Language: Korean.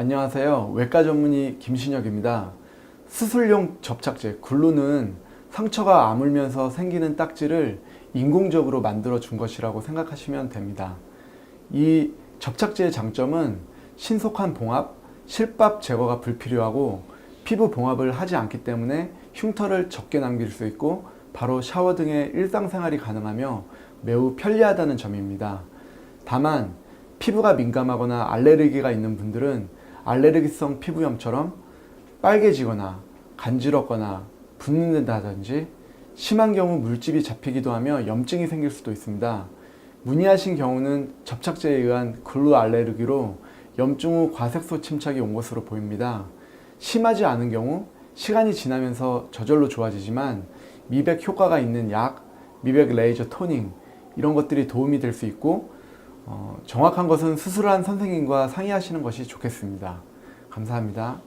안녕하세요. 외과 전문의 김신혁입니다. 수술용 접착제 글루는 상처가 아물면서 생기는 딱지를 인공적으로 만들어 준 것이라고 생각하시면 됩니다. 이 접착제의 장점은 신속한 봉합, 실밥 제거가 불필요하고 피부 봉합을 하지 않기 때문에 흉터를 적게 남길 수 있고 바로 샤워 등의 일상생활이 가능하며 매우 편리하다는 점입니다. 다만 피부가 민감하거나 알레르기가 있는 분들은 알레르기성 피부염처럼 빨개지거나 간지럽거나 붓는다든지 심한 경우 물집이 잡히기도 하며 염증이 생길 수도 있습니다. 문의하신 경우는 접착제에 의한 글루 알레르기로 염증 후 과색소 침착이 온 것으로 보입니다. 심하지 않은 경우 시간이 지나면서 저절로 좋아지지만 미백 효과가 있는 약, 미백 레이저 토닝 이런 것들이 도움이 될 수 있고 어, 정확한 것은 수술한 선생님과 상의하시는 것이 좋겠습니다. 감사합니다.